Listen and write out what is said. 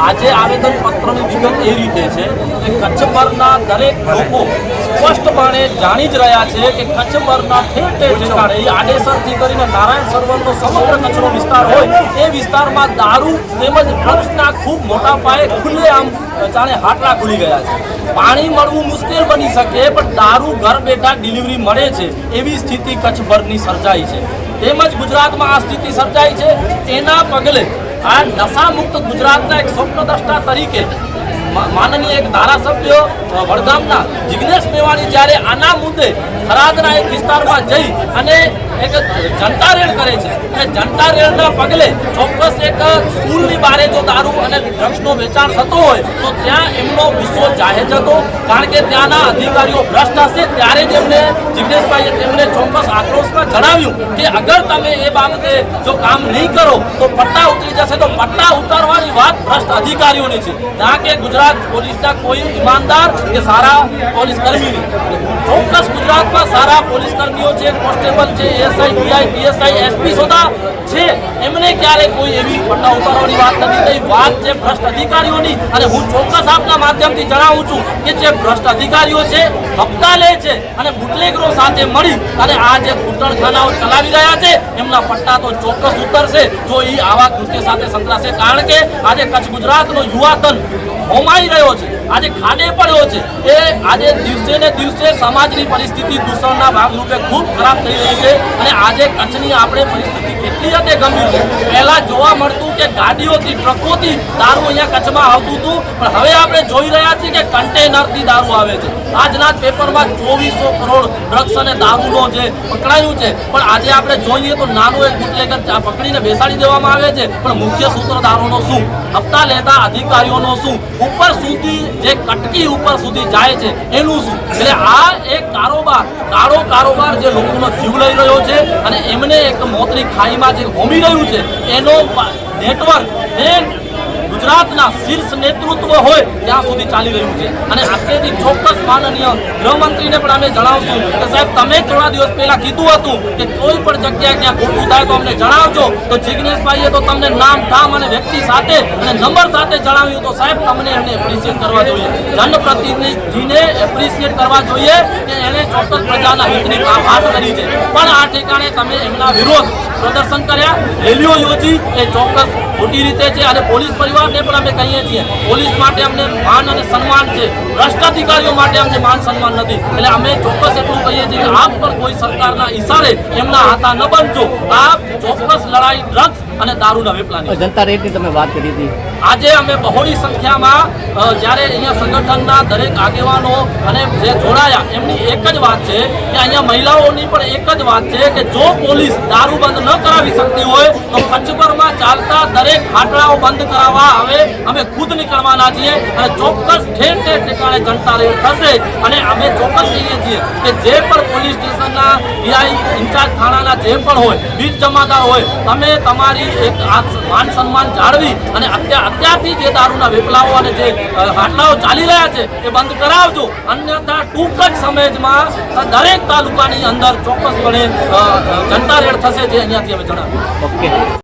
આજે આવેદન પત્રની વિગત એ રીતે છે કે કચ્છ પરના દરેક લોકો સ્પષ્ટપણે જાણી જ રહ્યા છે કે કચ્છ પરના ઠેર ઠેર ઠેકાણે આડેસરથી કરીને નારાયણ સરોવરનો સમગ્ર કચ્છનો વિસ્તાર હોય, એ વિસ્તારમાં દારૂ તેમજ ડ્રગ્સના ખૂબ મોટા પાયે ખુલ્લેઆમ જાણે હાટલા ખુલી ગયા છે. પાણી મળવું મુશ્કેલ બની શકે, પણ દારૂ ઘર બેઠા ડિલિવરી મળે છે એવી સ્થિતિ કચ્છભરની સર્જાઈ છે. તેમજ ગુજરાતમાં આ સ્થિતિ સર્જાઈ છે. એના પગલે આ નશામુક્ત ગુજરાતના એક સ્વપ્નદ્રષ્ટા તરીકે માનનીય એક ધારાસભ્ય વડગામના જિગ્નેશ મેવાણી જ્યારે આના મુદ્દે થરાદના એક વિસ્તારમાં જઈ અને એક જનતા રેડ કરે છે. અને જનતા રેડના પગલે ચોક્કસ એક સ્કૂલની બારે જો દારૂ અને ડ્રગ્સનો વેચાણ થતો હોય, તો ત્યાં એમનો ગુસ્સો જાહેર હતો કારણ કે ત્યાંના અધિકારીઓ ભ્રષ્ટ હશે ત્યારે જ એમને જિગ્નેશભાઈએ તેમને ચોક્કસ આક્રોશમાં જણાવ્યું કે અગર તમે એ બાબતે જો કામ નહીં કરો, તો પટ્ટા ઉતરી જશે. તો પટ્ટા ઉતારવાની વાત ભ્રષ્ટ અધિકારીઓની છે. ના કે ગુજરાત પોલીસના કોઈ ઈમાનદાર કે સારા પોલીસ કર્મીની ચોક્કસ ગુજરાતમાં સારા પોલીસ કર્મીઓ છે, કોન્સ્ટેબલ છે એએસઆઈ પીઆઈ પીએસઆઈ એસપી સુધા છે. એમને ક્યારે કોઈ એવી પટ્ટા ઉતારવાની વાત નથી થઈ. વાત છે ભ્રષ્ટ અધિકારીઓની. અને હું ચોક્કસ આપના માધ્યમથી જણાવું છું કે જે ભ્રષ્ટ અધિકારીઓ છે, હપ્તા લે છે અને બુટલેગરો સાથે મળી અને આ જે ઘૂંટણખાનાઓ ચલાવી રહ્યા છે, એમના પટ્ટા તો ચોક્કસ ઉતરશે. જો એ આવા કૃત્ય સાથે સંકળાશે. કારણ કે આજે કચ્છ ગુજરાતનો યુવાધન હોમાઈ રહ્યો છે. આજે ખાડે પડ્યો છે. એ આજે દિવસે ને દિવસે સમાજની પરિસ્થિતિ દૂષણના ભાગરૂપે ખૂબ ખરાબ થઈ રહી છે અને આજે કચ્છની આપણે પરિસ્થિતિ કેટલી હદે ગમ્યું છે પહેલાં જોવા મળતું કે ગાડીઓથી, ટ્રકોથી દારૂ અહીંયા કચ્છમાં આવતું હતું, પણ હવે આપણે જોઈ રહ્યા છીએ કે કન્ટેનરથી દારૂ આવે છે. આજના પેપરમાં ચોવીસો કરોડ ડ્રગ્સ અને દારૂનો જે પકડાયું છે, પણ આજે આપણે જોઈએ તો નાનું એક બુટલેગર પકડીને બેસાડી દેવામાં આવે છે, પણ મુખ્ય સૂત્રધારોનો શું? હપ્તા લેતા અધિકારીઓનો શું? ઉપર સુધી, જે કટકી ઉપર સુધી જાય છે, એનું શું? એટલે આ એક કારોબાર કાળો કારોબાર જે લોકોનો જીવ લઈ રહ્યો છે અને એમને એક મોતની ખાઈમાં જે હોમી રહ્યું છે, એનો નેટવર્ક ગુજરાતના શીર્ષ નેતૃત્વ હોય ત્યાં સુધી ચાલી રહ્યું છે. અને અત્યારથી ચોક્કસ માનનીય ગૃહમંત્રીને પણ અમે જણાવશું કે સાહેબ, તમે થોડા દિવસ પહેલા કીધું હતું કે કોઈ પણ જગ્યાએ ક્યાં ખોટું થાય તો અમને જણાવજો. તો જિગ્નેશભાઈએ તો તમને નામ ઠામ અને વ્યક્તિ સાથે અને નંબર સાથે જણાવ્યું. તો સાહેબ, તમને એમને એપ્રિશિએટ કરવા જોઈએ. જનપ્રતિનિધિને એપ્રિશિએટ કરવા જોઈએ કે એણે ચોક્કસ પ્રજાના હિતની વાત કરી છે. પણ આ ઠેકાણે તમે એમના વિરોધ પ્રદર્શન કર્યા. રેલીઓ યોજી. એ ચોક્કસ ખોટી રીતે છે અને પોલીસ પરિવારને પણ અમે કહીએ છીએ. પોલીસ માટે અમને માન અને સન્માન છે. ભ્રષ્ટ અધિકારીઓ માટે અમને માન સન્માન નથી. એટલે અમે ચોક્કસ એટલું કહીએ છીએ કે આપ પર કોઈ સરકારના ઈશારે એમના હાથા ન બનજો આપ ચોક્કસ લડાઈ, ડ્રગ્સ અને દારૂના વેપલાની. જનતા રેટની તમે વાત કરી હતી. આજે અમે બહોળી સંખ્યામાં જ્યારે અહીંયા સંગઠનના દરેક આગેવાનો અને જે જોડાયા એમની એક જ વાત છે કે અહીંયા મહિલાઓની પણ એક જ વાત છે કે જો પોલીસ દારૂ બંધ ન કરાવી શકતી હોય તો કચ્છભરમાં ચાલતા દરેક હાટડાઓ બંધ કરાવવા હવે અમે ખુદ નીકળવાના છીએ અને ચોક્કસ ઠેર ઠેર ઠેકાણે જનતા રેડ થશે. અને અમે ચોક્કસ કહીએ છીએ કે જે પણ પોલીસ સ્ટેશનના પીઆઈ ઇન્ચાર્જ થાણાના જે પણ હોય બીજ જમાદાર હોય તમે તમારી એક માન સન્માન જાળવી અને અત્યાર અત્યારથી જે દારૂના વેપલાઓ અને જે હાટલાઓ ચાલી રહ્યા છે, એ બંધ કરાવજો. અન્યથા ટૂંક જ સમયમાં દરેક તાલુકાની અંદર ચોક્કસપણે જનતા રેડ થશે જે અહીંયાથી અમે જણાવ્યું ઓકે.